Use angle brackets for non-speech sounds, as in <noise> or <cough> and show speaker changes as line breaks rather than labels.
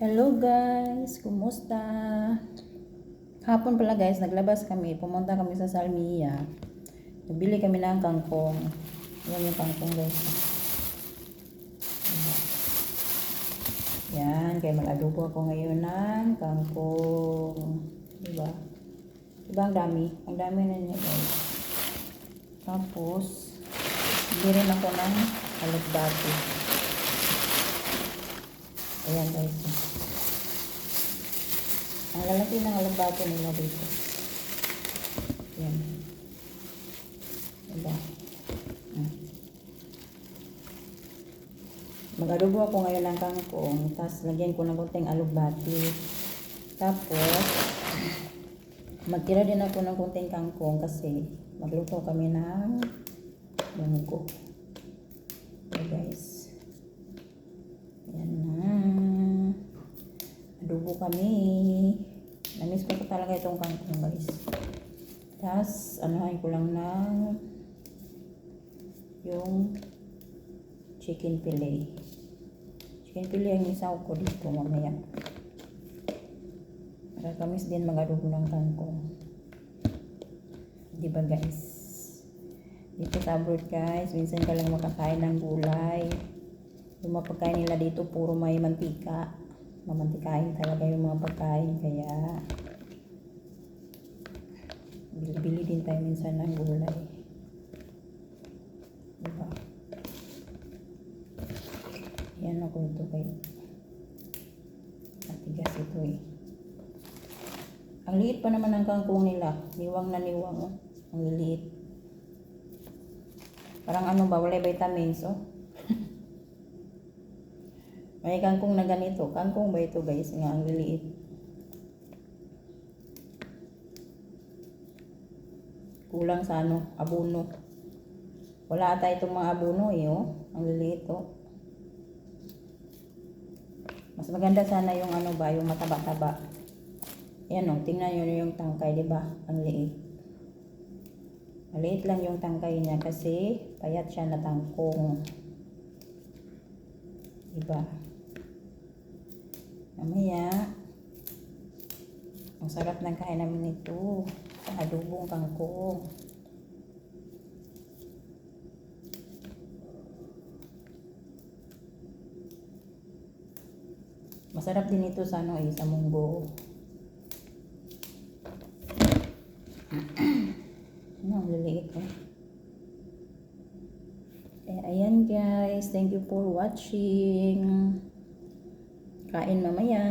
Hello guys, kumusta? Hapon pala guys, naglabas kami, pumunta kami sa Salmia. Nabili kami ng kangkong. Yan yung kangkong guys. Yan, kaya mag-adobo ako ngayon ng kangkong. Diba? Diba ang dami? Ang dami na niya guys. Tapos, bili rin ako ng alagdati. Ayan guys. Ang lalaki ng alagbato nila dito. Ayan. Diba? Hmm. Mag-adobo ako ngayon ng kangkong. Tapos lagyan ko ng konting alugbati. Tapos, magtira din ako ng konting kangkong kasi magluto kami ng munggo. Okay guys. Ayan na. Adobo kami. Namiss ko talaga itong kangkong guys. Tapos, anuhin ko lang ng yung chicken fillet. Chicken fillet ang isaw ko dito mamaya. Nakakamis din mag-adobo ng kangkong. Di ba guys? Dito sa abroad guys, minsan ka lang makakain ng gulay. Yung mga pagkain nila dito puro may mantika. Mamantikain talaga yung mga pagkain kaya bili-bili din tayo minsan ng gulay. Diba? Yan ako ito kay Matigas ito eh. Ang liit pa naman ng kangkong nila. Niwang na niwang oh. Ang liliit. Parang ano ba, wala vitamins oh. May kangkong na ganito. Kangkong ba ito guys? Nga ang liliit. Kulang sa ano, abuno. Wala ata itong mga abuno eh oh. Ang liliit oh. Mas maganda sana yung ano ba, yung mataba-taba. Yan oh, tingnan nyo yung tangkay, ba? Ang liit. Maliit lang yung tangkay niya kasi payat siya na tangkong. Diba? Mamaya, ang sarap ng kain namin ito. Adobong kangkong. Masarap din ito sa ano eh, sa munggo. <clears throat> ano, ang liliit eh. Eh, ayan guys, thank you for watching. Kain mamaya.